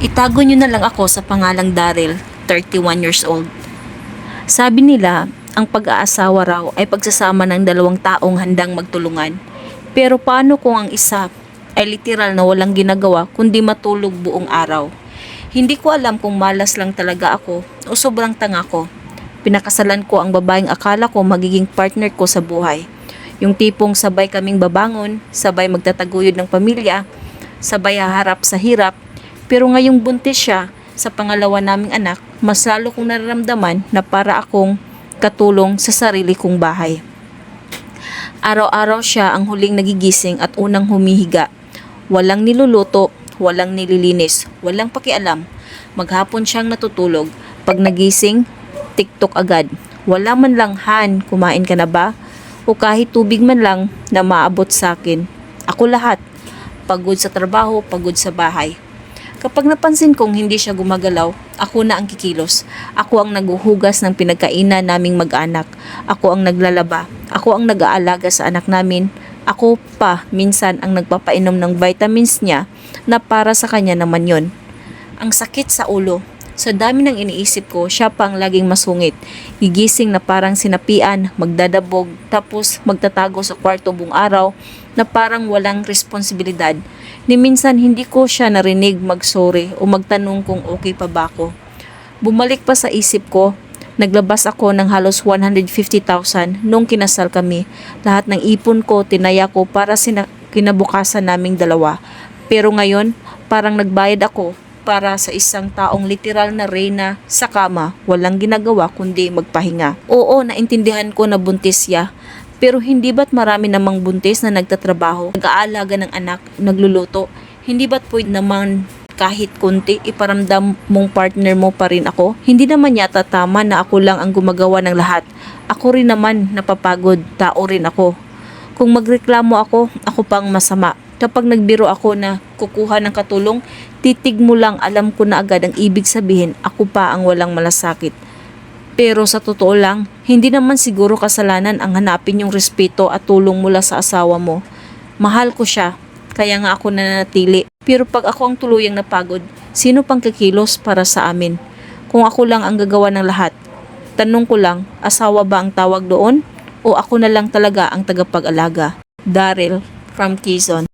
Itago nyo na lang ako sa pangalang Daryl, 31 years old. Sabi nila, ang pag-aasawa raw ay pagsasama ng dalawang taong handang magtulungan. Pero paano kung ang isa ay literal na walang ginagawa kundi matulog buong araw? Hindi ko alam kung malas lang talaga ako o sobrang tanga ko. Pinakasalan ko ang babaeng akala ko magiging partner ko sa buhay. Yung tipong sabay kaming babangon, sabay magtataguyod ng pamilya, sabay haharap sa hirap, pero ngayong buntis siya sa pangalawa naming anak, mas lalo kong nararamdaman na para akong katulong sa sarili kong bahay. Araw-araw siya ang huling nagigising at unang humihiga. Walang niluluto, walang nililinis, walang pakialam. Maghapon siyang natutulog. Pag nagising, tiktok agad. Wala man lang, Han, kumain ka na ba? O kahit tubig man lang na maabot sa akin. Ako lahat. Pagod sa trabaho, pagod sa bahay. Kapag napansin kong hindi siya gumagalaw, ako na ang kikilos. Ako ang naguhugas ng pinagkainan naming mag-anak. Ako ang naglalaba. Ako ang nag-aalaga sa anak namin. Ako pa minsan ang nagpapainom ng vitamins niya na para sa kanya naman yon. Ang sakit sa ulo. Sa dami ng iniisip ko, siya pa ang laging masungit. Gigising na parang sinapian, magdadabog, tapos magtatago sa kwarto buong araw na parang walang responsibilidad. Ni minsan hindi ko siya narinig mag-sorry o magtanong kung okay pa ba ako. Bumalik pa sa isip ko, naglabas ako ng halos 150,000 nung kinasal kami. Lahat ng ipon ko, tinaya ko para sina- kinabukasan naming dalawa. Pero ngayon, parang nagbayad ako para sa isang taong literal na reyna sa kama, walang ginagawa kundi magpahinga. Oo, naintindihan ko na buntis siya. Pero hindi ba't marami namang buntis na nagtatrabaho, nag-aalaga ng anak, nagluluto? Hindi ba't pwede naman kahit kunti iparamdam mong partner mo pa rin ako? Hindi naman yata tama na ako lang ang gumagawa ng lahat. Ako rin naman napapagod, tao rin ako. Kung magreklamo ako, ako pang masama. Kapag nagbiro ako na kukuha ng katulong, titig mo lang alam ko na agad ang ibig sabihin ako pa ang walang malasakit. Pero sa totoo lang, hindi naman siguro kasalanan ang hanapin yung respeto at tulong mula sa asawa mo. Mahal ko siya, kaya nga ako nanatili. Pero pag ako ang tuluyang napagod, sino pang kikilos para sa amin? Kung ako lang ang gagawa ng lahat, tanong ko lang, asawa ba ang tawag doon? O ako na lang talaga ang tagapag-alaga? Daryl from Quezon